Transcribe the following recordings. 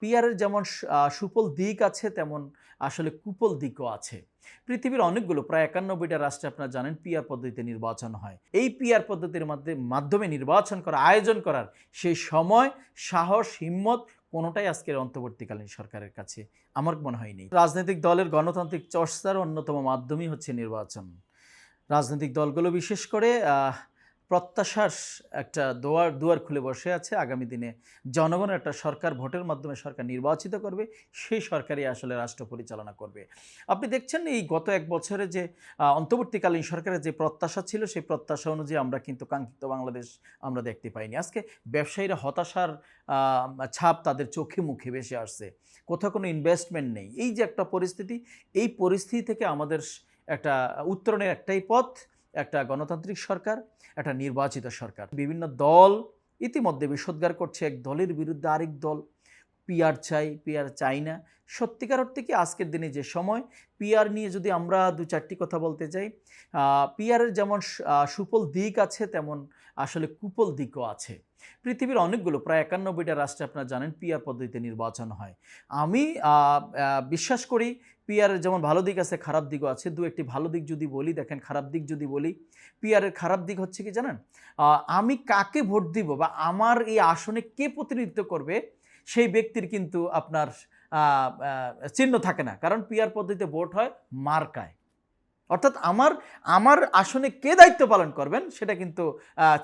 পিয়ারের যেমন সুফল দিক আছে, তেমন আসলে কুপল দিকও আছে। পৃথিবীর অনেকগুলো, প্রায় একানব্বইটা রাষ্ট্রে আপনারা জানেন পিয়ার পদ্ধতিতে নির্বাচন হয়। এই পিয়ার পদ্ধতির মধ্যে, মাধ্যমে নির্বাচন করা আয়োজন করার সেই সময়, সাহস, হিম্মত কোনোটাই আজকের অন্তর্বর্তীকালীন সরকারের কাছে আমার মনে হয়নি। রাজনৈতিক দলের গণতান্ত্রিক চর্চার অন্যতম মাধ্যমই হচ্ছে নির্বাচন। রাজনৈতিক দলগুলো বিশেষ করে আহ, প্রত্যাশার একটা দোয়ার দুয়ার খুলে বসে আছে। আগামী দিনে জনগণের একটা সরকার ভোটের মাধ্যমে সরকার নির্বাচিত করবে সেই সরকারই আসলে রাষ্ট্র পরিচালনা করবে। আপনি দেখছেন এই গত এক বছরে যে অন্তর্বর্তীকালীন সরকারের যে প্রত্যাশা ছিল সেই প্রত্যাশা অনুযায়ী আমরা কিন্তু কাঙ্ক্ষিত বাংলাদেশ আমরা দেখতে পাইনি। আজকে ব্যবসায়ীরা হতাশার ছাপ তাদের চোখে মুখে ভেসে আসছে। কোথাও কোনো ইনভেস্টমেন্ট নেই। এই যে একটা পরিস্থিতি এই পরিস্থিতি থেকে আমাদের একটা উত্তরণের একটাই পথ। একটা গণতান্ত্রিক সরকার, একটা নির্বাচিত সরকার। বিভিন্ন দল ইতিমধ্যে বিষোদ্গার করছে এক দলের বিরুদ্ধে আরেক দল। পিয়ার চাই পিয়ার চাই না। সত্যিকার অর্থে কি আজকের দিনে যে সময়, পিয়ার নিয়ে যদি আমরা দু চারটি কথা বলতে চাই পিয়ারের যেমন সুফল দিক আছে, তেমন আসলে কুপল দিকও আছে। পৃথিবীর অনেকগুলো, প্রায় একানব্বইটা রাষ্ট্রে আপনারা জানেন পিআর পদ্ধতিতে নির্বাচন হয়। আমি বিশ্বাস করি পিআরের যেমন ভালো দিক আছে, খারাপ দিকও আছে। দু একটি ভালো দিক যদি বলি, দেখেন খারাপ দিক যদি বলি পিয়ারের খারাপ দিক হচ্ছে কি জানেন? আমি কাকে ভোট দিব বা আমার এই আসনে কে প্রতিনিধিত্ব করবে, সেই ব্যক্তির কিন্তু আপনার চিহ্ন থাকে না। কারণ পিআর পদ্ধতিতে ভোট হয় মার্কায়। অর্থাৎ আমার আমার আসনে কে দায়িত্ব পালন করবেন সেটা কিন্তু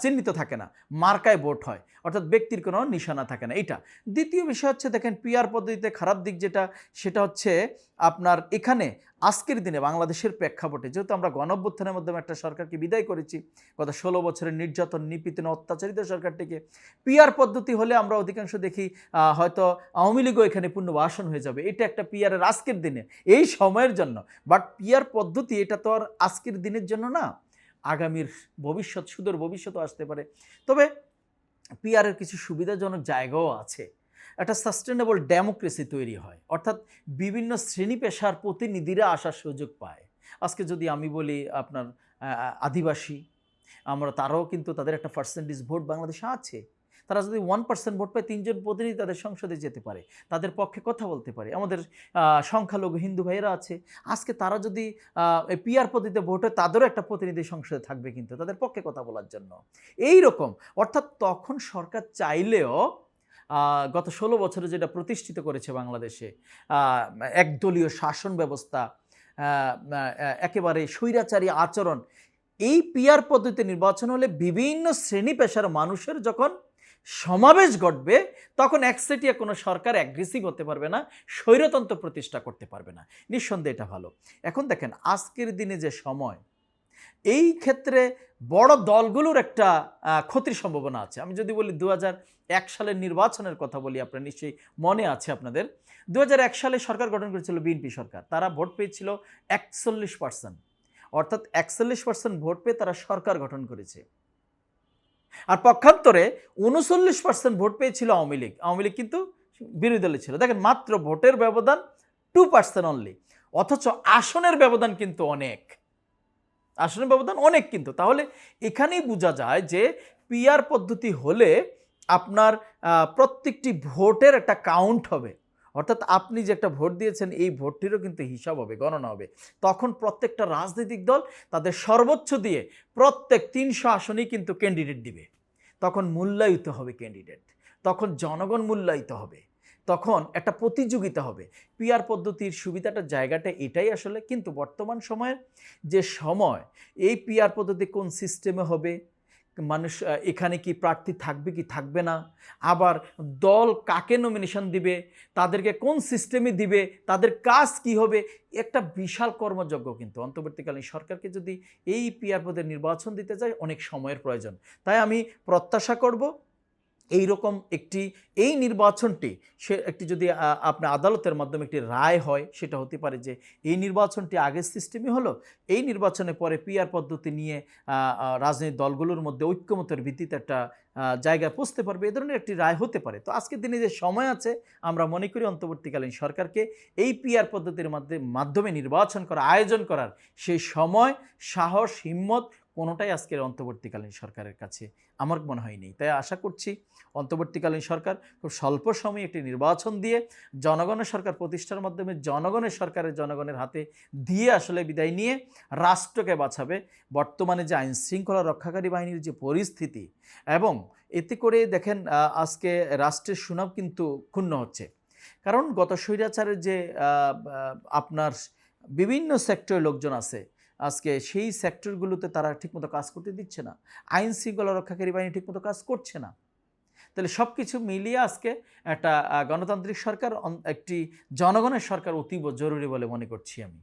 চিহ্নিত থাকে না। মার্কায় ভোট হয়। অর্থাৎ ব্যক্তির কোনো নিশানা থাকে না। এটা দ্বিতীয় বিষয় হচ্ছে, দেখেন পিআর পদ্ধতিতে খারাপ দিক যেটা, সেটা হচ্ছে আপনার এখানে আজকের দিনে বাংলাদেশের প্রেক্ষাপটে, যেহেতু আমরা গণঅভ্যুত্থানের মাধ্যমে একটা সরকারকে বিদায় করেছি, গত ষোলো বছরের নির্যাতন, নিপীড়ন, অত্যাচারিত সরকারটিকে পিয়ার পদ্ধতি হলে আমরা অধিকাংশ দেখি হয়তো আওয়ামী লীগও এখানে পুনর্বাসন হয়ে যাবে। এটা একটা পিয়ারের আজকের দিনে, এই সময়ের জন্য। বাট পিয়ার পদ্ধতি এটা তো আর আজকের দিনের জন্য না, আগামীর ভবিষ্যৎ, সুদূর ভবিষ্যৎও আসতে পারে। তবে পিয়ারের কিছু সুবিধাজনক জায়গাও আছে। একটা সাস্টেনেবল ডেমোক্রেসি তৈরি হয়। অর্থাৎ বিভিন্ন শ্রেণি পেশার প্রতিনিধিরা আসার সুযোগ পায়। আজকে যদি আমি বলি আপনার আদিবাসী, আমরা তারাও কিন্তু তাদের একটা পার্সেন্টেজ ভোট বাংলাদেশে আছে। তারা যদি ওয়ান পার্সেন্ট ভোট পায়, তিনজন প্রতিনিধি তাদের সংসদে যেতে পারে, তাদের পক্ষে কথা বলতে পারে। আমাদের সংখ্যালঘু হিন্দু ভাইয়েরা আছে। আজকে তারা যদি পিআর পদ্ধতিতে ভোট হয় তাদেরও একটা প্রতিনিধি সংসদে থাকবে কিন্তু তাদের পক্ষে কথা বলার জন্য। এই রকম অর্থাৎ তখন সরকার চাইলেও গত ষোলো বছরে যেটা প্রতিষ্ঠিত করেছে বাংলাদেশে একদলীয় শাসন ব্যবস্থা একেবারে স্বৈরাচারী আচরণ, এই পিআর পদ্ধতিতে নির্বাচন হলে বিভিন্ন শ্রেণি পেশার মানুষের যখন সমাবেশ ঘটবে, তখন একসেটিয়া কোনো সরকার অ্যাগ্রেসিভ হতে পারবে না, স্বৈরতন্ত্র প্রতিষ্ঠা করতে পারবে না। নিঃসন্দেহে এটা ভালো। এখন দেখেন, আজকের দিনে যে সময় এই ক্ষেত্রে বড় দলগুলোর একটা ক্ষতির সম্ভাবনা আছে। আমি যদি বলি দু এক সালের নির্বাচনের কথা বলি, আপনার নিশ্চয়ই মনে আছে আপনাদের। দু এক সালে সরকার গঠন করেছিল বিএনপি সরকার। তারা ভোট পেয়েছিল একচল্লিশ পার্সেন্ট। অর্থাৎ একচল্লিশ পার্সেন্ট ভোট পেয়ে তারা সরকার গঠন করেছে। আর পক্ষান্তরে উনচল্লিশ পার্সেন্ট ভোট পেয়েছিল আওয়ামী লীগ। আওয়ামী লীগ কিন্তু বিরোধী দলে ছিল। দেখেন, মাত্র ভোটের ব্যবধান টু পার্সেন্ট অনলি অথচ আসনের ব্যবধান কিন্তু অনেক। আসনের ব্যবধান অনেক কিন্তু। তাহলে এখানেই বোঝা যায় যে পিআর পদ্ধতি হলে আপনার প্রত্যেকটি ভোটের একটা কাউন্ট হবে। অর্থাৎ আপনি যে একটা ভোট দিয়েছেন, এই ভোটটিরও কিন্তু হিসাব হবে, গণনা হবে। তখন প্রত্যেকটা রাজনৈতিক দল তাদের সর্বোচ্চ দিয়ে প্রত্যেক তিনশো আসনেই কিন্তু ক্যান্ডিডেট দিবে। তখন মূল্যায়িত হবে ক্যান্ডিডেট তখন জনগণ মূল্যায়িত হবে। তখন একটা প্রতিযোগিতা হবে। পিআর পদ্ধতির সুবিধাটা জায়গাটা এটাই আসলে, কিন্তু বর্তমান সময়ের যে সময়, এই পিআর পদ্ধতি কোন সিস্টেমে হবে? মানুষ এখানে কি প্রার্থী থাকবে কি থাকবে না? আবার দল কাকে নমিনেশন দিবে? তাদেরকে কোন সিস্টেমে দিবে? তাদের কাজ কি হবে? একটা বিশাল কর্মযজ্ঞ কিন্তু অন্তর্বর্তীকালীন সরকারকে যদি এই পিআর পদে নির্বাচন দিতে চায়, অনেক সময়ের প্রয়োজন। তাই আমি প্রত্যাশা করব এই রকম একটি, এই নির্বাচনটি, সে একটি যদি আপনার আদালতের মাধ্যমে একটি রায় হয়, সেটা হতে পারে যে এই নির্বাচনটি আগের সিস্টেমই হলো, এই নির্বাচনে পরে পিআর পদ্ধতি নিয়ে রাজনৈতিক দলগুলোর মধ্যে ঐক্যমতের ভিত্তিতে একটা জায়গায় পৌঁছতে পারবে, এ ধরনের একটি রায় হতে পারে। তো আজকের দিনে যে সময় আছে, আমরা মনে করি অন্তর্বর্তীকালীন সরকারকে এই পিআর পদ্ধতির মাধ্যমে নির্বাচন করা আয়োজন করার সেই সময়, সাহস, হিম্মত কোনোটাই আজকের অন্তর্বর্তীকালীন সরকারের কাছে আমার মনে হয় তাই আশা করছি অন্তর্বর্তীকালীন সরকার খুব স্বল্প সময়ে একটি নির্বাচন দিয়ে জনগণের সরকার প্রতিষ্ঠার মাধ্যমে জনগণের সরকারের জনগণের হাতে দিয়ে আসলে বিদায় নিয়ে রাষ্ট্রকে বাঁচাবে। বর্তমানে যে আইন শৃঙ্খলা রক্ষাকারী বাহিনীর যে পরিস্থিতি এবং এতে করে দেখেন আজকে রাষ্ট্রের সুনাম কিন্তু ক্ষুণ্ণ হচ্ছে। কারণ গত স্বৈরাচারের যে আপনার বিভিন্ন সেক্টরের লোকজন আছে আজকে সেই সেক্টরগুলোতে তারা ঠিকমতো কাজ করতে দিচ্ছে না। আইন শৃঙ্খলা রক্ষাকারী বাহিনী ঠিকমতো কাজ করছে না। তাহলে সব কিছু মিলিয়ে আজকে একটা গণতান্ত্রিক সরকার একটি জনগণের সরকার অতীব জরুরি বলে মনে করছি আমি।